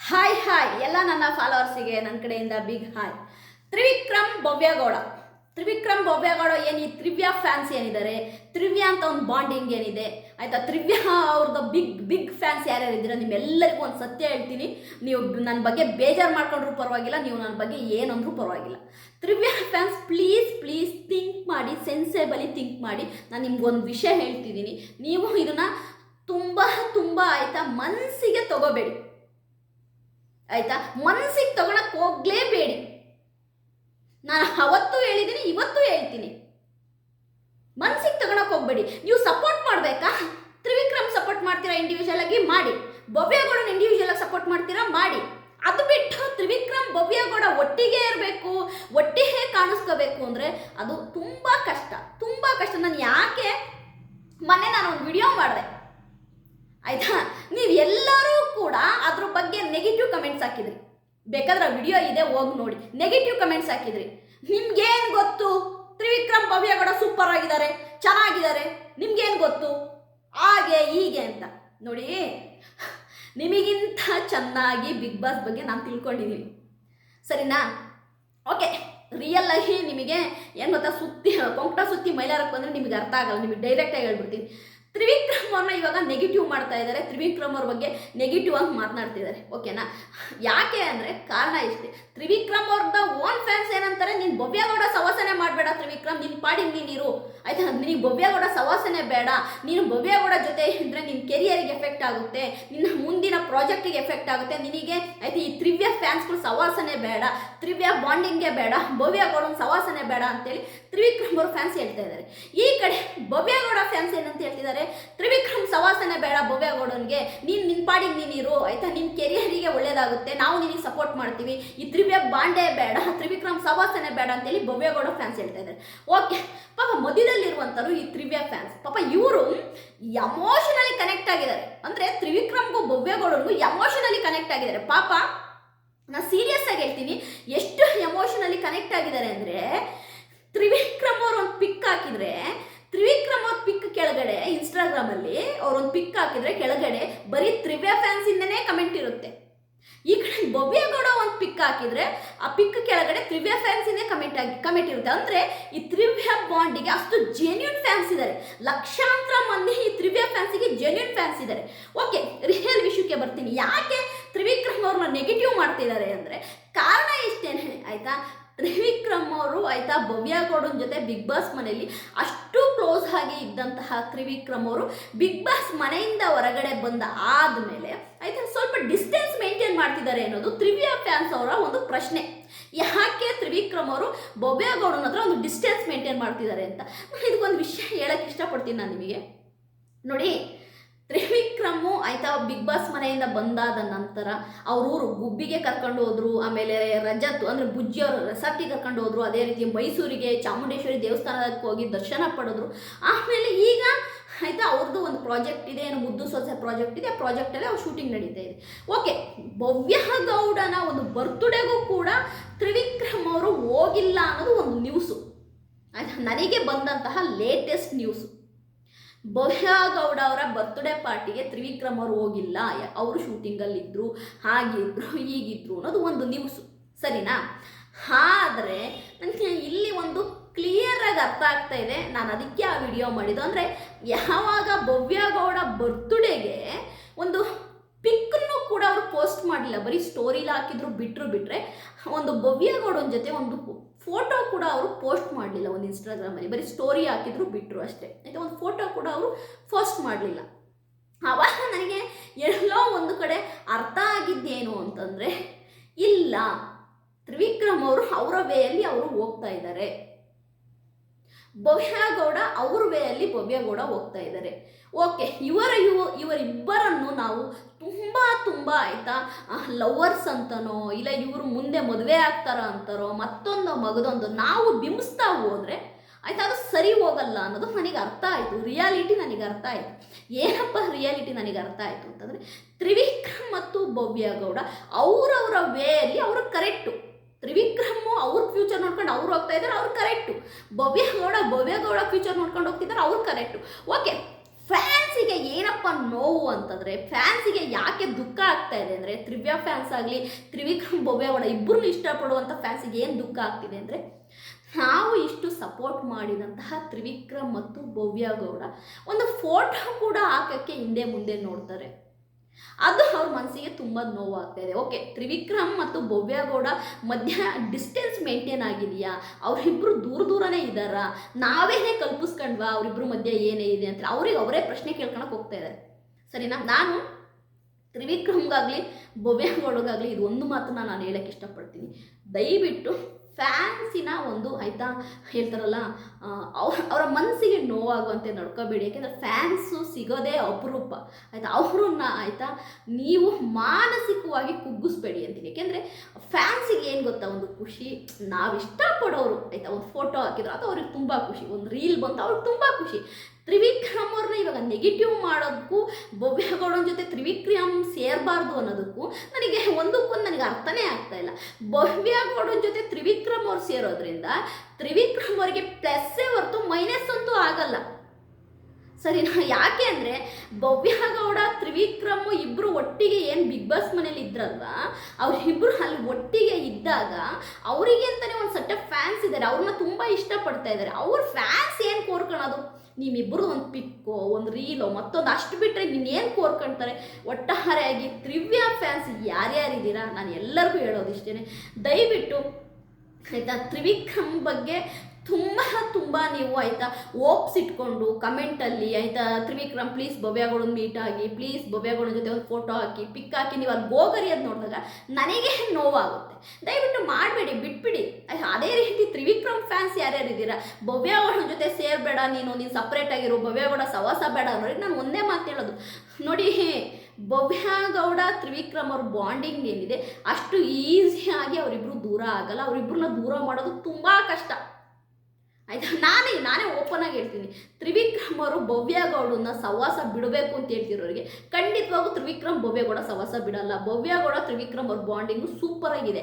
Hi hi ಎಲ್ಲ ನನ್ನ ಫಾಲೋವರ್ಸಿಗೆ ನನ್ನ ಕಡೆಯಿಂದ ಬಿಗ್ ಹಾಯ್ ತ್ರಿವಿಕ್ರಮ್ ಭವ್ಯಗೌಡ. ತ್ರಿವಿಕ್ರಮ್ ಭವ್ಯಗೌಡ ಏನು ಈ ತ್ರಿವ್ಯಾ ಫ್ಯಾನ್ಸ್ ಏನಿದ್ದಾರೆ ತ್ರಿವ್ಯ ಅಂತ ಒಂದು ಬಾಂಡಿಂಗ್ ಏನಿದೆ? ಆಯಿತಾ? ತ್ರಿವ್ಯಾ ಅವ್ರದ್ದು ಬಿಗ್ ಬಿಗ್ ಫ್ಯಾನ್ಸ್ ಯಾರ್ಯಾರು ಇದ್ದೀರಾ? ನಿಮ್ಮೆಲ್ಲರಿಗೂ ಒಂದು ಸತ್ಯ ಹೇಳ್ತೀನಿ. ನೀವು ನನ್ನ ಬಗ್ಗೆ ಬೇಜಾರು ಮಾಡ್ಕೊಂಡ್ರೂ ಪರವಾಗಿಲ್ಲ, ನೀವು ನನ್ನ ಬಗ್ಗೆ ಏನಂದ್ರೂ ಪರವಾಗಿಲ್ಲ. Trivya fans please please think ಮಾಡಿ ಸೆನ್ಸೇಬಲಿ ಥಿಂಕ್ ಮಾಡಿ. ನಾನು ನಿಮ್ಗೊಂದು ವಿಷಯ ಹೇಳ್ತಿದ್ದೀನಿ. ನೀವು ಇದನ್ನು ತುಂಬ ತುಂಬ ಆಯಿತಾ ಮನಸ್ಸಿಗೆ ತಗೋಬೇಡಿ. ಆಯ್ತಾ? ಮನಸ್ಸಿಗೆ ತಗೊಳಕ್ ಹೋಗ್ಲೇಬೇಡಿ. ನಾನು ಅವತ್ತು ಹೇಳಿದ್ದೀನಿ ಇವತ್ತು ಹೇಳ್ತೀನಿ. ಮನಸ್ಸಿಗೆ ತಗೊಳಕ್ ಹೋಗ್ಬೇಡಿ. ನೀವು ಸಪೋರ್ಟ್ ಮಾಡಬೇಕಾ? ತ್ರಿವಿಕ್ರಮ್ ಸಪೋರ್ಟ್ ಮಾಡ್ತೀರಾ ಇಂಡಿವಿಜುವಲ್ ಆಗಿ? ಮಾಡಿ. ಭವ್ಯಗೌಡನ ಇಂಡಿವಿಜುವಲ್ ಆಗಿ ಸಪೋರ್ಟ್ ಮಾಡ್ತೀರಾ? ಮಾಡಿ. ಅದು ಬಿಟ್ಟು ತ್ರಿವಿಕ್ರಮ್, ಭವ್ಯಗೌಡ ಒಟ್ಟಿಗೆ ಇರಬೇಕು ಒಟ್ಟಿಗೆ ಕಾಣಿಸ್ಕೋಬೇಕು ಅಂದರೆ ಅದು ತುಂಬ ಕಷ್ಟ ತುಂಬ ಕಷ್ಟ. ನಾನು ಯಾಕೆ? ಮೊನ್ನೆ ನಾನು ಒಂದು ವಿಡಿಯೋ ಮಾಡಿದೆ. ಆಯ್ತಾ? ನೀವು ಎಲ್ಲರೂ ಕೂಡ ಅದ್ರ ಬಗ್ಗೆ ನೆಗೆಟಿವ್ ಹಾಕಿದ್ರಿ. ಬೇಕಾದ್ರೆ ವಿಡಿಯೋ ಇದೆ, ಹೋಗಿ ನೋಡಿ. ನೆಗೆಟಿವ್ ಕಮೆಂಟ್ಸ್ ಹಾಕಿದ್ರಿ. ನಿಮ್ಗೇನು ಗೊತ್ತು? ತ್ರಿವಿಕ್ರಮ್ ಭವ್ಯಗೌಡ ಸೂಪರ್ ಆಗಿದ್ದಾರೆ, ಚೆನ್ನಾಗಿದ್ದಾರೆ. ನಿಮ್ಗೇನು ಗೊತ್ತು? ಹಾಗೆ ಹೀಗೆ ಅಂತ. ನೋಡಿ, ನಿಮಗಿಂತ ಚೆನ್ನಾಗಿ ಬಿಗ್ ಬಾಸ್ ಬಗ್ಗೆ ನಾನು ತಿಳ್ಕೊಂಡಿದ್ದೀನಿ ಸರಿನಾ? ಓಕೆ ರಿಯಲ್ ಆಗಿ ನಿಮಗೆ ಏನು ಗೊತ್ತಾ, ಸುತ್ತಿ ಕೊಂಕಟ ಸುತ್ತಿ ಮೈಲಾರಕ್ಕೆ ಬಂದರೆ ನಿಮಗೆ ಅರ್ಥ ಆಗಲ್ಲ. ನಿಮಗೆ ಡೈರೆಕ್ಟಾಗಿ ಹೇಳ್ಬಿಡ್ತೀನಿ. ತ್ರಿವಿಕ್ರಮ್ ಅವ್ರನ್ನ ಇವಾಗ ನೆಗೆಟಿವ್ ಮಾಡ್ತಾ ಇದ್ದಾರೆ. ತ್ರಿವಿಕ್ರಮ್ ಅವ್ರ ಬಗ್ಗೆ ನೆಗೆಟಿವ್ ಆಗಿ ಮಾತನಾಡ್ತಿದ್ದಾರೆ ಓಕೆನಾ ಯಾಕೆ ಅಂದರೆ ಕಾರಣ ಇಷ್ಟೇ ತ್ರಿವಿಕ್ರಮ್ ಅವ್ರದ್ದ ಓನ್ ಫ್ಯಾನ್ಸ್ ಏನಂತಾರೆ? ನೀನು ಭವ್ಯಗೌಡ ಸವಾಸನೆ ಮಾಡಬೇಡ ತ್ರಿವಿಕ್ರಮ್ ನಿನ್ನ ಪಾಡಿ ನೀನಿರು ಆಯ್ತಾ? ನಿನಗೆ ಭವ್ಯಗೌಡ ಸವಾಸನೆ ಬೇಡ. ನೀನು ಭವ್ಯಗೌಡ ಜೊತೆ ಇದ್ದರೆ ನಿನ್ನ ಕೆರಿಯರಿಗೆ ಎಫೆಕ್ಟ್ ಆಗುತ್ತೆ. ನಿನ್ನ ಮುಂದಿನ ಪ್ರಾಜೆಕ್ಟಿಗೆ ಎಫೆಕ್ಟ್ ಆಗುತ್ತೆ. ನಿನಗೆ ಆಯ್ತಾ ಈ ತ್ರಿವ್ಯ ಫ್ಯಾನ್ಸ್ಗಳು ಸವಾಸನೆ ಬೇಡ. ತ್ರಿವ್ಯ ಬಾಂಡಿಂಗೇ ಬೇಡ. ಭವ್ಯಗೌಡನ ಸವಾಸನೆ ಬೇಡ ಅಂತೇಳಿ ತ್ರಿವಿಕ್ರಮ್ ಅವರು ಫ್ಯಾನ್ಸ್ ಹೇಳ್ತಾ ಇದ್ದಾರೆ. ಈ ಕಡೆ ಭವ್ಯಗೌಡ ಫ್ಯಾನ್ಸ್ ಏನಂತ ಹೇಳ್ತಿದ್ದಾರೆ? ತ್ರಿವಿಕ್ರಮ್ ಸವಾಸನೆ ಬೇಡ ಭವ್ಯಗೌಡನಿಗೆ. ನೀನು ನಿನ್ನ ನೀನಿರು ಆಯ್ತಾ? ನಿನ್ನ ಕೆರಿಯರಿಗೆ ಒಳ್ಳೇದಾಗುತ್ತೆ. ನಾವು ನಿನಗೆ ಸಪೋರ್ಟ್ ಮಾಡ್ತೀವಿ. ಈ ತ್ರಿವ್ಯ ಬಾಂಡೆ ಬೇಡ, ತ್ರಿವಿಕ್ರಮ್ ಸವಾಸನೆ ಬೇಡ ಅಂತೇಳಿ ಭವ್ಯಗೌಡ ಫ್ಯಾನ್ಸ್ ಹೇಳ್ತಾ ಇದ್ದಾರೆ. ಓಕೆ ಪಾಪ ಮಧ್ಯದಲ್ಲಿರುವಂಥವ್ರು ಈ ತ್ರಿವ್ಯ ಫ್ಯಾನ್ಸ್ ಪಾಪ ಇವರು ಎಮೋಷನಲಿ ಕನೆಕ್ಟ್ ಆಗಿದ್ದಾರೆ. ಅಂದರೆ ತ್ರಿವಿಕ್ರಮ್ಗೂ ಭವ್ಯಗೌಡನಿಗೂ ಎಮೋಷನಲಿ ಕನೆಕ್ಟ್ ಆಗಿದ್ದಾರೆ. ಪಾಪ, ನಾನು ಸೀರಿಯಸ್ ಆಗಿ ಹೇಳ್ತೀನಿ. ಎಷ್ಟು ಎಮೋಷನಲಿ ಕನೆಕ್ಟ್ ಆಗಿದ್ದಾರೆ ಅಂದರೆ ತ್ರಿವಿಕ್ರಮ್ ಅವ್ರು ಒಂದು ಪಿಕ್ ಹಾಕಿದ್ರೆ ತ್ರಿವಿಕ್ರಮ್ ಅವ್ರ ಪಿಕ್ ಕೆಳಗಡೆ ಇನ್ಸ್ಟಾಗ್ರಾಮಲ್ಲಿ ಅವ್ರೊಂದು ಪಿಕ್ ಹಾಕಿದ್ರೆ ಕೆಳಗಡೆ ಬರೀ ತ್ರಿವ್ಯ ಫ್ಯಾನ್ಸ್ ಇಂದನೇ ಕಮೆಂಟ್ ಇರುತ್ತೆ. ಈ ಕಡೆ ಭವ್ಯಗೌಡ ಒಂದು ಪಿಕ್ ಹಾಕಿದ್ರೆ ಆ ಪಿಕ್ ಕೆಳಗಡೆ ತ್ರಿವ್ಯ ಫ್ಯಾನ್ಸ್ ಕಮೆಂಟ್ ಆಗಿ ಕಮೆಂಟ್ ಇರುತ್ತೆ. ಅಂದ್ರೆ ಈ ತ್ರಿವ್ಯ ಬಾಂಡಿಗೆ ಅಷ್ಟು ಜೆನ್ಯೂನ್ ಫ್ಯಾನ್ಸ್ ಇದ್ದಾರೆ ಲಕ್ಷಾಂತರ ಮಂದಿ ಈ ತ್ರಿವ್ಯ ಫ್ಯಾನ್ಸಿಗೆ ಜೆನ್ಯೂನ್ ಫ್ಯಾನ್ಸ್ ಇದ್ದಾರೆ ಓಕೆ ರಿಯಲ್ ವಿಷಯಕ್ಕೆ ಬರ್ತೀನಿ. ಯಾಕೆ ತ್ರಿವಿಕ್ರಮ್ ಅವ್ರನ್ನ ನೆಗೆಟಿವ್ ಮಾಡ್ತಿದ್ದಾರೆ ಅಂದರೆ ಕಾರಣ ಇಷ್ಟೇನೆ, ಆಯ್ತಾ? ತ್ರಿವಿಕ್ರಮ್ ಅವರು ಆಯ್ತಾ ಭವ್ಯಗೌಡನ ಜೊತೆ ಬಿಗ್ ಬಾಸ್ ಮನೆಯಲ್ಲಿ ಅಷ್ಟು ಕ್ಲೋಸ್ ಆಗಿ ಇದ್ದಂತಹ ತ್ರಿವಿಕ್ರಮ್ ಅವರು ಬಿಗ್ ಬಾಸ್ ಮನೆಯಿಂದ ಹೊರಗಡೆ ಬಂದ ಆದಮೇಲೆ ಆಯ್ತಾ ಸ್ವಲ್ಪ ಡಿಸ್ಟೆನ್ಸ್ ಮೇಂಟೈನ್ ಮಾಡ್ತಿದ್ದಾರೆ ಅನ್ನೋದು ತ್ರಿವ್ಯ ಫ್ಯಾನ್ಸ್ ಅವರ ಒಂದು ಪ್ರಶ್ನೆ. ಯಾಕೆ ತ್ರಿವಿಕ್ರಮ್ ಅವರು ಭವ್ಯಗೌಡನ ಹತ್ರ ಒಂದು ಡಿಸ್ಟೆನ್ಸ್ ಮೇಂಟೈನ್ ಮಾಡ್ತಿದ್ದಾರೆ ಅಂತ? ಇದಕ್ಕೊಂದು ವಿಷಯ ಹೇಳಕ್ಕೆ ಇಷ್ಟಪಡ್ತೀನಿ ನಾನು ನಿಮಗೆ. ನೋಡಿ ತ್ರಿವಿಕ್ರಮು ಆಯ್ತಾ ಬಿಗ್ ಬಾಸ್ ಮನೆಯಿಂದ ಬಂದಾದ ನಂತರ ಅವರೂರು ಊರು ಗುಬ್ಬಿಗೆ ಕರ್ಕೊಂಡು ಹೋದ್ರು, ಆಮೇಲೆ ರಜತ್ ಅಂದರೆ ಬುಜ್ಜಿ ಅವರು ರೆಸಾರ್ಟಿಗೆ ಕರ್ಕೊಂಡು ಹೋದ್ರು, ಅದೇ ರೀತಿ ಮೈಸೂರಿಗೆ, ಚಾಮುಂಡೇಶ್ವರಿ ದೇವಸ್ಥಾನಕ್ಕೆ ಹೋಗಿ ದರ್ಶನ ಪಡೆದ್ರು. ಆಮೇಲೆ ಈಗ ಆಯಿತಾ ಅವ್ರದ್ದು ಒಂದು ಪ್ರಾಜೆಕ್ಟ್ ಇದೆ, ಏನು ಮುದ್ದು ಸೊಸೆ ಪ್ರಾಜೆಕ್ಟ್ ಇದೆ, ಆ ಪ್ರಾಜೆಕ್ಟಲ್ಲಿ ಅವ್ರು ಶೂಟಿಂಗ್ ನಡೀತಾ ಇದೆ. ಓಕೆ, ಭವ್ಯ ಗೌಡನ ಒಂದು ಬರ್ತ್ಡೇಗೂ ಕೂಡ ತ್ರಿವಿಕ್ರಮ್ ಅವರು ಹೋಗಿಲ್ಲ ಅನ್ನೋದು ಒಂದು ನ್ಯೂಸು ಆಯ್ತಾ, ನನಗೆ ಬಂದಂತಹ ಲೇಟೆಸ್ಟ್ ನ್ಯೂಸು ಭವ್ಯಗೌಡ ಅವರ ಬರ್ತ್ಡೇ ಪಾರ್ಟಿಗೆ ತ್ರಿವಿಕ್ರಮ್ ಅವರು ಹೋಗಿಲ್ಲ. ಅವರು ಶೂಟಿಂಗಲ್ಲಿದ್ದರು ಹಾಗಿದ್ರು ಹೀಗಿದ್ರು ಅನ್ನೋದು ಒಂದು ನ್ಯೂಸ್ ಸರಿನಾ? ಆದರೆ ನನಗೆ ಇಲ್ಲಿ ಒಂದು ಕ್ಲಿಯರಾಗಿ ಅರ್ಥ ಆಗ್ತಾ ಇದೆ. ನಾನು ಅದಕ್ಕೆ ಆ ವಿಡಿಯೋ ಮಾಡಿದ್ದು. ಅಂದರೆ ಯಾವಾಗ ಭವ್ಯಗೌಡ ಬರ್ತ್ಡೇಗೆ ಒಂದು ಪಿಕ್ಕನ್ನು ಕೂಡ ಅವರು ಪೋಸ್ಟ್ ಮಾಡಲಿಲ್ಲ. ಬರೀ ಸ್ಟೋರಿಲಿ ಹಾಕಿದ್ರು ಬಿಟ್ಟರು ಬಿಟ್ಟರೆ ಒಂದು ಭವ್ಯಗೌಡನ ಜೊತೆ ಒಂದು ಫೋಟೋ ಕೂಡ ಅವರು ಪೋಸ್ಟ್ ಮಾಡಲಿಲ್ಲ, ಒಂದು ಇನ್ಸ್ಟಾಗ್ರಾಮಲ್ಲಿ ಬರೀ ಸ್ಟೋರಿ ಹಾಕಿದ್ರು ಬಿಟ್ಟರು ಅಷ್ಟೇ. ಆಯಿತಾ? ಒಂದು ಫೋಟೋ ಕೂಡ ಅವರು ಪೋಸ್ಟ್ ಮಾಡಲಿಲ್ಲ. ಆವಾಗ ನನಗೆ ಎಲ್ಲೋ ಒಂದು ಕಡೆ ಅರ್ಥ ಆಗಿದ್ದೇನು ಅಂತಂದರೆ, ಇಲ್ಲ. ತ್ರಿವಿಕ್ರಮ್ ಅವರು ಅವರ ವೇಯಲ್ಲಿ ಅವರು ಹೋಗ್ತಾ ಇದ್ದಾರೆ. ಭವ್ಯಗೌಡ ಅವ್ರ ವೇಯಲ್ಲಿ ಭವ್ಯಗೌಡ ಹೋಗ್ತಾ ಇದ್ದಾರೆ. ಓಕೆ ಇವರ ಇವ, ಇವರಿಬ್ಬರನ್ನು ನಾವು ತುಂಬ ತುಂಬ ಆಯಿತಾ ಲವರ್ಸ್ ಅಂತನೋ, ಇಲ್ಲ ಇವರು ಮುಂದೆ ಮದುವೆ ಆಗ್ತಾರ ಅಂತಾರೋ, ಮತ್ತೊಂದು ಮಗದೊಂದು ನಾವು ಬಿಂಬಿಸ್ತಾ ಹೋದರೆ ಆಯ್ತಾ, ಅದು ಸರಿ ಹೋಗಲ್ಲ ಅನ್ನೋದು ನನಗೆ ಅರ್ಥ ಆಯಿತು. ರಿಯಾಲಿಟಿ ನನಗೆ ಅರ್ಥ ಆಯಿತು. ಏನಪ್ಪ ರಿಯಾಲಿಟಿ ನನಗೆ ಅರ್ಥ ಆಯಿತು ಅಂತಂದರೆ, ತ್ರಿವಿಕ್ರಮ್ ಮತ್ತು ಭವ್ಯಗೌಡ ಅವರವರ ವೇಯಲ್ಲಿ ಅವರು ಕರೆಕ್ಟು ತ್ರಿವಿಕ್ರಮು ಅವ್ರ ಫ್ಯೂಚರ್ ನೋಡ್ಕೊಂಡು ಅವ್ರು ಹೋಗ್ತಾ ಇದ್ದಾರೆ, ಅವ್ರು ಕರೆಕ್ಟು ಭವ್ಯ ಗೌಡ ಫ್ಯೂಚರ್ ನೋಡ್ಕೊಂಡು ಹೋಗ್ತಿದ್ದಾರೆ, ಅವ್ರು ಕರೆಕ್ಟು ಓಕೆ ಫ್ಯಾನ್ಸಿಗೆ ಏನಪ್ಪ ನೋವು ಅಂತಂದರೆ ಫ್ಯಾನ್ಸಿಗೆ ಯಾಕೆ ದುಃಖ ಆಗ್ತಾ ಇದೆ ಅಂದರೆ, ತ್ರಿವ್ಯ ಫ್ಯಾನ್ಸ್ ಆಗಲಿ, ತ್ರಿವಿಕ್ರಮ್ ಬೊವ್ಯಗೌಡ ಇಬ್ಬರನ್ನು ಇಷ್ಟಪಡುವಂಥ ಫ್ಯಾನ್ಸಿಗೆ ಏನು ದುಃಖ ಆಗ್ತಿದೆ ಅಂದರೆ, ನಾವು ಇಷ್ಟು ಸಪೋರ್ಟ್ ಮಾಡಿದಂತಹ ತ್ರಿವಿಕ್ರಮ್ ಮತ್ತು ಭವ್ಯಗೌಡ ಒಂದು ಫೋಟೋ ಕೂಡ ಹಾಕೋಕ್ಕೆ ಹಿಂದೆ ಮುಂದೆ ನೋಡ್ತಾರೆ. ಅದು ಅವ್ರ ಮನಸ್ಸಿಗೆ ತುಂಬ ನೋವಾಗ್ತಾ ಇದೆ. ಓಕೆ ತ್ರಿವಿಕ್ರಮ್ ಮತ್ತು ಭವ್ಯಗೌಡ ಮಧ್ಯ ಡಿಸ್ಟೆನ್ಸ್ ಮೇಂಟೈನ್ ಆಗಿದೆಯಾ? ಅವರಿಬ್ಬರು ದೂರ ದೂರನೇ ಇದ್ದಾರಾ? ನಾವೇನೇ ಕಲ್ಪಿಸ್ಕೊಂಡ್ವಾ ಅವರಿಬ್ಬರು ಮಧ್ಯೆ ಏನೇ ಇದೆ ಅಂತ ಅವ್ರಿಗೆ ಅವರೇ ಪ್ರಶ್ನೆ ಕೇಳ್ಕೊಳಕ್ಕೆ ಹೋಗ್ತಾ ಇದ್ದಾರೆ. ಸರಿನಾ? ನಾನು ತ್ರಿವಿಕ್ರಮ್ಗಾಗಲಿ ಭವ್ಯಗೌಡಗಾಗಲಿ ಇದು ಒಂದು ಮಾತನ್ನ ನಾನು ಹೇಳಕ್ಕೆ ಇಷ್ಟಪಡ್ತೀನಿ. ದಯವಿಟ್ಟು ಫ್ಯಾನ್ಸಿನ ಒಂದು ಆಯಿತಾ ಹೇಳ್ತಾರಲ್ಲ ಅವ್ರ, ಅವರ ಮನಸ್ಸಿಗೆ ನೋವಾಗುವಂತೆ ನಡ್ಕೋಬೇಡಿ. ಯಾಕೆಂದರೆ ಫ್ಯಾನ್ಸು ಸಿಗೋದೇ ಅಪರೂಪ. ಆಯಿತಾ? ಅವ್ರನ್ನ ಆಯಿತಾ ನೀವು ಮಾನಸಿಕವಾಗಿ ಕುಗ್ಗಿಸ್ಬೇಡಿ ಅಂತೀನಿ. ಯಾಕೆಂದರೆ ಫ್ಯಾನ್ಸಿಗೆ ಏನು ಗೊತ್ತಾ? ಒಂದು ಖುಷಿ. ನಾವು ಇಷ್ಟಪಡೋರು, ಆಯಿತಾ? ಒಂದು ಫೋಟೋ ಹಾಕಿದ್ರು, ಅದು ಅವ್ರಿಗೆ ತುಂಬ ಖುಷಿ. ಒಂದು ರೀಲ್ ಬಂತು, ಅವ್ರಿಗೆ ತುಂಬ ಖುಷಿ. ತ್ರಿವಿಕ್ರಮ್ ಅವ್ರನ್ನ ಇವಾಗ ನೆಗೆಟಿವ್ ಮಾಡೋದಕ್ಕೂ ಭವ್ಯಗೌಡನ ಜೊತೆ ತ್ರಿವಿಕ್ರಮ್ ಸೇರಬಾರ್ದು ಅನ್ನೋದಕ್ಕೂ, ನನಗೆ ಒಂದಕ್ಕೊಂದು ಅರ್ಥನೇ ಆಗ್ತಾ ಇಲ್ಲ. ಭವ್ಯಗೌಡನ ಜೊತೆ ತ್ರಿವಿಕ್ರಮ್ ಅವ್ರು ಸೇರೋದ್ರಿಂದ ತ್ರಿವಿಕ್ರಮ್ ಅವರಿಗೆ ಪ್ಲಸ್ಸೇ ಹೊರತು ಮೈನಸ್ ಅಂತೂ ಆಗಲ್ಲ. ಸರಿನಾ? ಯಾಕೆ ಅಂದರೆ ಭವ್ಯಗೌಡ ತ್ರಿವಿಕ್ರಮ್ ಇಬ್ಬರು ಒಟ್ಟಿಗೆ ಏನು ಬಿಗ್ ಬಾಸ್ ಮನೇಲಿ ಇದ್ರಲ್ವ? ಅವರಿಬ್ಬರು ಅಲ್ಲಿ ಒಟ್ಟಿಗೆ ಇದ್ದಾಗ ಅವರಿಗೆ ಅಂತಲೇ ಒಂದು ಸಟ್ಟ ಫ್ಯಾನ್ಸ್ ಇದ್ದಾರೆ ಅವ್ರನ್ನ ತುಂಬ ಇಷ್ಟಪಡ್ತಾ ಇದ್ದಾರೆ ಅವ್ರ ಫ್ಯಾನ್ಸ್ ಏನು ಕೋರ್ಕೊಳ್ಳೋದು ನಿಮ್ಮಿಬ್ಬರು ಒಂದು ಪಿಕ್ಕೋ, ಒಂದು ರೀಲೋ, ಮತ್ತೊಂದು ಅಷ್ಟು ಬಿಟ್ಟರೆ ಇನ್ನೇನು ಕೋರ್ಕೊಳ್ತಾರೆ ಒಟ್ಟಾರೆಯಾಗಿ ತ್ರಿವ್ಯಾ ಫ್ಯಾನ್ಸ್ ಯಾರ್ಯಾರಿದ್ದೀರಾ? ನಾನು ಎಲ್ಲರಿಗೂ ಹೇಳೋದು ಇಷ್ಟೇ ದಯವಿಟ್ಟು, ಆಯಿತಾ, ತ್ರಿವಿಕ್ರಮ್ ಬಗ್ಗೆ ತುಂಬ ತುಂಬ ನೀವು ಆಯಿತಾ ಓಪ್ಸ್ ಇಟ್ಕೊಂಡು ಕಮೆಂಟಲ್ಲಿ ಆಯಿತಾ, ತ್ರಿವಿಕ್ರಮ್ ಪ್ಲೀಸ್ ಭವ್ಯಗಳು ಮೀಟ್ ಆಗಿ ಪ್ಲೀಸ್ ಭವ್ಯಗಳ ಜೊತೆ ಒಂದು ಫೋಟೋ ಹಾಕಿ ಪಿಕ್ ಹಾಕಿ, ನೀವು ಅಲ್ಲಿ ಅದು ನೋಡಿದಾಗ ನನಗೆ ನೋವಾಗುತ್ತೆ. ದಯವಿಟ್ಟು ಮಾಡಬೇಡಿ, ಬಿಟ್ಬಿಡಿ. ಅದೇ ರೀತಿ ತ್ರಿವಿಕ್ರಮ್ ಫ್ಯಾನ್ಸ್ ಯಾರ್ಯಾರು ಇದ್ದೀರಾ ಭವ್ಯಗಳ ಜೊತೆ ಸೇರಬೇಡ ನೀನು ನೀನು ಸಪ್ರೇಟ್ ಆಗಿರು, ಭವ್ಯಗೌಡ ಸವಾಸ ಬೇಡ ಅನ್ನೋರಿಗೆ ನಾನು ಒಂದೇ ಮಾತು ಹೇಳೋದು. ನೋಡಿ, ಭವ್ಯಗೌಡ, ತ್ರಿವಿಕ್ರಮ್ ಅವ್ರ ಬಾಂಡಿಂಗ್ ಏನಿದೆ, ಅಷ್ಟು ಈಸಿಯಾಗಿ ಅವರಿಬ್ಬರು ದೂರ ಆಗಲ್ಲ ಅವರಿಬ್ಬರನ್ನ ದೂರ ಮಾಡೋದು ತುಂಬ ಕಷ್ಟ. ಆಯ್ತಾ? ನಾನೇ ನಾನೇ ಓಪನ್ ಆಗಿ ಹೇಳ್ತೀನಿ. ತ್ರಿವಿಕ್ರಮ್ ಅವರು ಸವಾಸ ಬಿಡಬೇಕು ಅಂತ ಹೇಳ್ತಿರೋರಿಗೆ, ಖಂಡಿತವಾಗೂ ತ್ರಿವಿಕ್ರಮ್ ಭವ್ಯಗೌಡ ಸವಾಸ ಬಿಡಲ್ಲ. ಭವ್ಯಗೌಡ ತ್ರಿವಿಕ್ರಮ್ ಅವ್ರ ಬಾಂಡಿಂಗು ಸೂಪರ್ ಆಗಿದೆ.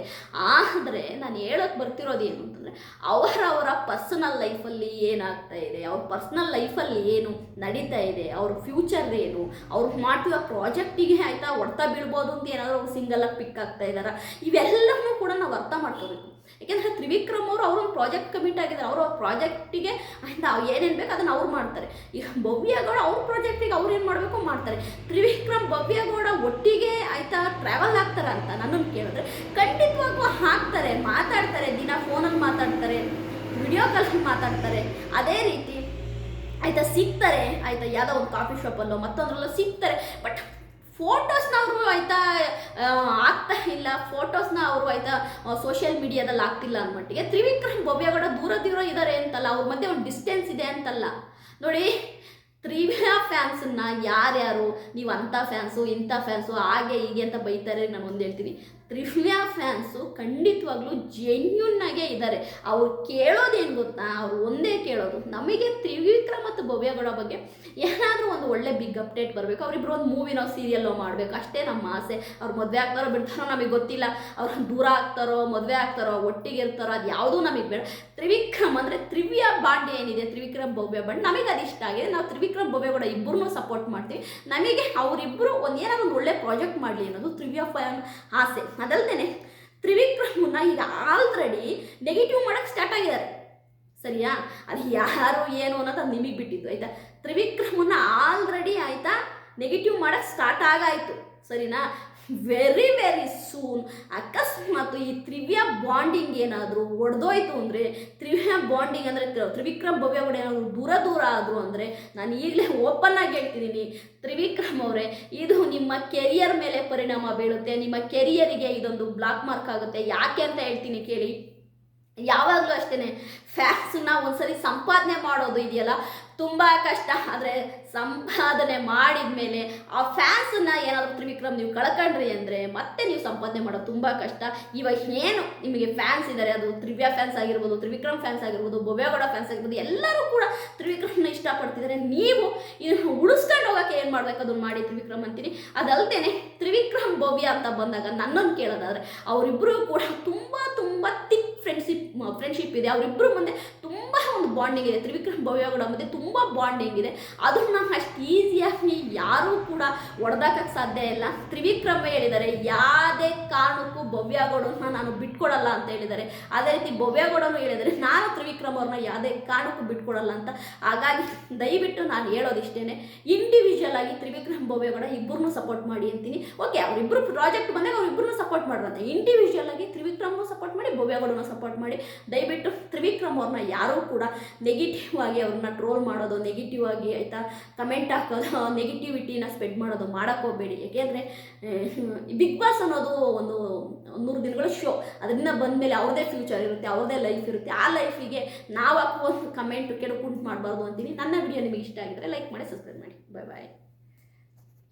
ಆದರೆ ನಾನು ಹೇಳೋಕೆ ಬರ್ತಿರೋದು ಏನು ಅಂತಂದರೆ ಅವರವರ ಪರ್ಸನಲ್ ಲೈಫಲ್ಲಿ ಏನಾಗ್ತಾ ಇದೆ, ಅವ್ರ ಪರ್ಸನಲ್ ಲೈಫಲ್ಲಿ ಏನು ನಡೀತಾ ಇದೆ, ಅವ್ರ ಫ್ಯೂಚರ್ ಏನು, ಅವ್ರು ಮಾಡ್ತಿರೋ ಪ್ರಾಜೆಕ್ಟಿಗೆ ಆಯಿತಾ ಹೊಡ್ತಾ ಬೀಳ್ಬೋದು ಅಂತ ಏನಾದರೂ ಅವ್ರು ಸಿಂಗಲಾಗಿ ಪಿಕ್ ಆಗ್ತಾ ಇದ್ದಾರಾ? ಇವೆಲ್ಲವನ್ನೂ ಕೂಡ ನಾವು ಅರ್ಥ ಮಾಡ್ಕೋಬೇಕು. ಯಾಕೆಂದರೆ ತ್ರಿವಿಕ್ರಮ್ ಅವರು ಅವ್ರೊಂದು ಪ್ರಾಜೆಕ್ಟ್ ಕಮಿಟ್ ಆಗಿದ್ದಾರೆ. ಅವರು ಅವ್ರ ಪ್ರಾಜೆಕ್ಟಿಗೆ ಆಯ್ತಾ ಏನೇನು ಬೇಕು ಅದನ್ನು ಅವ್ರು ಮಾಡ್ತಾರೆ. ಈಗ ಭವ್ಯಗೌಡ ಅವ್ರ ಪ್ರಾಜೆಕ್ಟಿಗೆ ಅವ್ರು ಏನು ಮಾಡಬೇಕು ಮಾಡ್ತಾರೆ. ತ್ರಿವಿಕ್ರಮ್ ಭವ್ಯಗೌಡ ಒಟ್ಟಿಗೆ ಆಯ್ತಾ ಟ್ರಾವೆಲ್ ಆಗ್ತಾರ ಅಂತ ನನ್ನನ್ನು ಕೇಳಿದ್ರೆ ಖಂಡಿತವಾಗೂ ಹಾಕ್ತಾರೆ, ಮಾತಾಡ್ತಾರೆ, ದಿನ ಫೋನಲ್ಲಿ ಮಾತಾಡ್ತಾರೆ ವಿಡಿಯೋ ಕಾಲಲ್ಲಿ ಮಾತಾಡ್ತಾರೆ. ಅದೇ ರೀತಿ ಆಯ್ತಾ ಸಿಗ್ತಾರೆ, ಆಯ್ತಾ ಯಾವುದೋ ಒಂದು ಕಾಫಿ ಶಾಪಲ್ಲೋ ಮತ್ತೊಂದ್ರಲ್ಲೋ ಸಿಗ್ತಾರೆ. ಬಟ್ ಫೋಟೋಸ್ನ ಅವರು ಆಯ್ತಾ ಆಗ್ತಾ ಇಲ್ಲ ಫೋಟೋಸ್ನ ಅವರು ಆಯ್ತಾ ಸೋಷಿಯಲ್ ಮೀಡಿಯಾದಲ್ಲಿ ಆಗ್ತಿಲ್ಲ ಅಂದ್ಮಟ್ಟಿಗೆ ತ್ರಿವಿಕ್ರಮ್ ಭವ್ಯಗೌಡ ದೂರ ದೂರ ಇದ್ದಾರೆ ಅಂತಲ್ಲ, ಅವ್ರ ಮಧ್ಯೆ ಒಂದು ಡಿಸ್ಟೆನ್ಸ್ ಇದೆ ಅಂತಲ್ಲ. ನೋಡಿ ತ್ರಿವ್ಯಾ ಫ್ಯಾನ್ಸನ್ನ ಯಾರ್ಯಾರು, ನೀವು ಅಂಥ ಫ್ಯಾನ್ಸು ಇಂಥ ಫ್ಯಾನ್ಸು ಹಾಗೆ ಹೀಗೆ ಅಂತ ಬೈತಾರೆ, ನಾನು ಒಂದು ಹೇಳ್ತೀನಿ. ತ್ರಿವ್ಯಾ ಫ್ಯಾನ್ಸು ಖಂಡಿತವಾಗ್ಲೂ ಜೆನ್ಯೂನ್ನಾಗೇ ಇದ್ದಾರೆ ಅವ್ರು ಕೇಳೋದೇನು ಗೊತ್ತಾ, ಅವ್ರು ಒಂದೇ ಕೇಳೋದು, ನಮಗೆ ತ್ರಿವಿಕ್ರಮ್ ಮತ್ತು ಭವ್ಯಗಳ ಬಗ್ಗೆ ಏನಾದರೂ ಒಂದು ಒಳ್ಳೆ ಬಿಗ್ ಅಪ್ಡೇಟ್ ಬರಬೇಕು. ಅವರಿಬ್ಬರು ಒಂದು ಮೂವಿನೋ ಸೀರಿಯಲ್ಲೋ ಮಾಡಬೇಕು. ಅಷ್ಟೇ ನಮ್ಮ ಆಸೆ. ಅವ್ರು ಮದುವೆ ಆಗ್ತಾರೋ ಬಿಡ್ತಾರೋ ನಮಗೆ ಗೊತ್ತಿಲ್ಲ. ಅವ್ರು ದೂರ ಆಗ್ತಾರೋ, ಮದುವೆ ಆಗ್ತಾರೋ, ಒಟ್ಟಿಗೆ ಇರ್ತಾರೋ ಅದು ಯಾವುದೂ ನಮಗೆ ಬೇಡ. ತ್ರಿವಿಕ್ರಮ್ ಅಂದರೆ ತ್ರಿವಿಯ ಬಾಂಡ್ ಏನಿದೆ? ತ್ರಿವಿಕ್ರಮ್ ಭವ್ಯ ಬಾಂಡ್. ನಮಗೆ ಅದು ಇಷ್ಟ ಆಗಿದೆ. ನಾವು ತ್ರಿವಿಕ್ರಮ್ ಭವ್ಯಗಳ ಇಬ್ಬರನ್ನೂ ಸಪೋರ್ಟ್ ಮಾಡ್ತೀವಿ. ನಮಗೆ ಅವರಿಬ್ಬರು ಒಂದು ಏನಾದ್ರು ಒಂದು ಒಳ್ಳೆ ಪ್ರಾಜೆಕ್ಟ್ ಮಾಡಲಿ ಅನ್ನೋದು ತ್ರಿವ್ಯ ಆಸೆ. ಅದಲ್ಲದೆ ತ್ರಿವಿಕ್ರಮ್ನ ಈಗ ಆಲ್ರೆಡಿ ನೆಗೆಟಿವ್ ಮಾಡೋಕ್ಕೆ ಸ್ಟಾರ್ಟ್ ಆಗಿದ್ದಾರೆ. ಸರಿಯಾ? ಅದು ಯಾರು ಏನು ಅನ್ನೋದು ಅದು ನಿಮಗೆ ಬಿಟ್ಟಿದ್ದು, ಆಯಿತಾ? ತ್ರಿವಿಕ್ರಮನ ಆಲ್ರೆಡಿ ಆಯಿತಾ? ನೆಗೆಟಿವ್ ಮಾಡೋಕ್ಕೆ ಸ್ಟಾರ್ಟ್ ಆಗಾಯಿತು, ಸರಿನಾ? ವೆರಿ ವೆರಿ ಸೂನ್ ಅಕಸ್ಮಾತ್ ಈ ತ್ರಿವ್ಯ ಬಾಂಡಿಂಗ್ ಏನಾದರೂ ಒಡೆದೋಯ್ತು ಅಂದರೆ, ತ್ರಿವ್ಯ ಬಾಂಡಿಂಗ್ ಅಂದರೆ ತ್ರಿವಿಕ್ರಮ್ ಭವ್ಯಗೌಡ ಏನಾದರೂ ದೂರ ದೂರ ಆದರು ಅಂದರೆ, ನಾನು ಈಗಲೇ ಓಪನ್ ಆಗಿ ಹೇಳ್ತಿದ್ದೀನಿ ತ್ರಿವಿಕ್ರಮ್ ಅವರೇ, ಇದು ನಿಮ್ಮ ಕೆರಿಯರ್ ಮೇಲೆ ಪರಿಣಾಮ ಬೀಳುತ್ತೆ, ನಿಮ್ಮ ಕೆರಿಯರಿಗೆ ಇದೊಂದು ಬ್ಲಾಕ್ ಮಾರ್ಕ್ ಆಗುತ್ತೆ. ಯಾಕೆ ಅಂತ ಹೇಳ್ತೀನಿ ಕೇಳಿ. ಯಾವಾಗಲೂ ಅಷ್ಟೇ ಫ್ಯಾನ್ಸನ್ನ ಒಂದ್ಸರಿ ಸಂಪಾದನೆ ಮಾಡೋದು ಇದೆಯಲ್ಲ, ತುಂಬ ಕಷ್ಟ. ಆದರೆ ಸಂಪಾದನೆ ಮಾಡಿದ ಮೇಲೆ ಆ ಫ್ಯಾನ್ಸನ್ನ ಏನಾದರೂ ತ್ರಿವಿಕ್ರಮ್ ನೀವು ಕಳ್ಕೊಂಡ್ರಿ ಅಂದರೆ ಮತ್ತೆ ನೀವು ಸಂಪಾದನೆ ಮಾಡೋದು ತುಂಬ ಕಷ್ಟ. ಇವಾಗ ಏನು ನಿಮಗೆ ಫ್ಯಾನ್ಸ್ ಇದ್ದಾರೆ ಅದು ತ್ರಿವ್ಯಾ ಫ್ಯಾನ್ಸ್ ಆಗಿರ್ಬೋದು, ತ್ರಿವಿಕ್ರಮ್ ಫ್ಯಾನ್ಸ್ ಆಗಿರ್ಬೋದು ಬೊಬ್ಯಾಗೌಡ ಫ್ಯಾನ್ಸ್ ಆಗಿರ್ಬೋದು, ಎಲ್ಲರೂ ಕೂಡ ತ್ರಿವಿಕ್ರಮ್ನ ಇಷ್ಟಪಡ್ತಿದ್ದಾರೆ ನೀವು ಇದನ್ನು ಉಳಿಸ್ಕೊಂಡು ಹೋಗೋಕ್ಕೆ ಏನು ಮಾಡಬೇಕು? ಅದನ್ನು ಮಾಡಿ ತ್ರಿವಿಕ್ರಮ್ ಅಂತೀನಿ. ಅದಲ್ದೇ ತ್ರಿವಿಕ್ರಮ್ ಭವ್ಯ ಅಂತ ಬಂದಾಗ ನನ್ನನ್ನು ಕೇಳೋದಾದ್ರೆ ಅವರಿಬ್ಬರೂ ಕೂಡ ತುಂಬ ತುಂಬ ತಿಕ್ ಫ್ರೆಂಡ್ಶಿಪ್ ಫ್ರೆಂಡ್ಶಿಪ್ ಇದೆ ಅವರಿಬ್ಬರು ಮುಂದೆ ತುಂಬ ಒಂದು ಬಾಂಡಿಂಗ್ ಇದೆ. ತ್ರಿವಿಕ್ರಮ್ ಭವ್ಯ ಕೂಡ ಮತ್ತೆ ತುಂಬ ಬಾಂಡಿಂಗ್ ಇದೆ. ಅದನ್ನ ಅಷ್ಟು ಈಸಿಯಾಗಿ ಯಾರೂ ಕೂಡ ಒಡೆದಾಕಕ್ ಸಾಧ್ಯ ಇಲ್ಲ. ತ್ರಿವಿಕ್ರಮ ಹೇಳಿದ್ದಾರೆ, ಯಾವುದೇ ಕಾರಣಕ್ಕೂ ಭವ್ಯಗೌಡನ ನಾನು ಬಿಟ್ಕೊಡಲ್ಲ ಅಂತ ಹೇಳಿದ್ದಾರೆ. ಅದೇ ರೀತಿ ಭವ್ಯಗೌಡನು ಹೇಳಿದರೆ ನಾನು ತ್ರಿವಿಕ್ರಮ್ ಅವ್ರನ್ನ ಯಾವುದೇ ಕಾರಣಕ್ಕೂ ಬಿಟ್ಕೊಡಲ್ಲ ಅಂತ. ಹಾಗಾಗಿ ದಯವಿಟ್ಟು ನಾನು ಹೇಳೋದಿಷ್ಟೇ ಇಂಡಿವಿಜುವಲ್ ಆಗಿ ತ್ರಿವಿಕ್ರಮ್ ಭವ್ಯಗೌಡ ಇಬ್ಬರನ್ನೂ ಸಪೋರ್ಟ್ ಮಾಡಿ ಅಂತೀನಿ. ಓಕೆ ಅವರಿಬ್ಬರು ಪ್ರಾಜೆಕ್ಟ್ ಬಂದಾಗ ಅವರಿಬ್ಬರನ್ನೂ ಸಪೋರ್ಟ್ ಮಾಡ್ರಂತೆ ಇಂಡಿವಿಜುವಲ್ ಆಗಿ ತ್ರಿವಿಕ್ರಮ್ನು ಸಪೋರ್ಟ್ ಮಾಡಿ ಭವ್ಯಗೌಡನ ಸಪೋರ್ಟ್ ಮಾಡಿ. ದಯವಿಟ್ಟು ತ್ರಿವಿಕ್ರಮ್ ಅವ್ರನ್ನ ಯಾರೂ ಕೂಡ ನೆಗೆಟಿವ್ ಆಗಿ ಅವ್ರನ್ನ ಟ್ರೋಲ್ ಮಾಡೋದು ನೆಗೆಟಿವ್ ಆಗಿ ಆಯಿತಾ ಕಮೆಂಟ್ ಹಾಕೋದು ನೆಗೆಟಿವಿಟಿನ ಸ್ಪ್ರೆಡ್ ಮಾಡೋದು ಮಾಡೋಕ್ಕೆ ಹೋಗಬೇಡಿ. ಯಾಕೆಂದರೆ ಬಿಗ್ ಬಾಸ್ ಅನ್ನೋದು ಒಂದು ನೂರು ದಿನಗಳ ಶೋ ಅದರಿಂದ ಬಂದಮೇಲೆ ಅವ್ರದೇ ಫ್ಯೂಚರ್ ಇರುತ್ತೆ ಅವ್ರದೇ ಲೈಫ್ ಇರುತ್ತೆ. ಆ ಲೈಫಿಗೆ ನಾವು ಹಾಕುವ ಕಮೆಂಟ್ ಕೆಡಕುಂಟು ಮಾಡಬಾರ್ದು ಅಂತೀನಿ. ನನ್ನ ವಿಡಿಯೋ ನಿಮಗೆ ಇಷ್ಟ ಆಗಿದ್ರೆ ಲೈಕ್ ಮಾಡಿ ಸಬ್ಸ್ಕ್ರೈಬ್ ಮಾಡಿ. ಬಾಯ್ ಬಾಯ್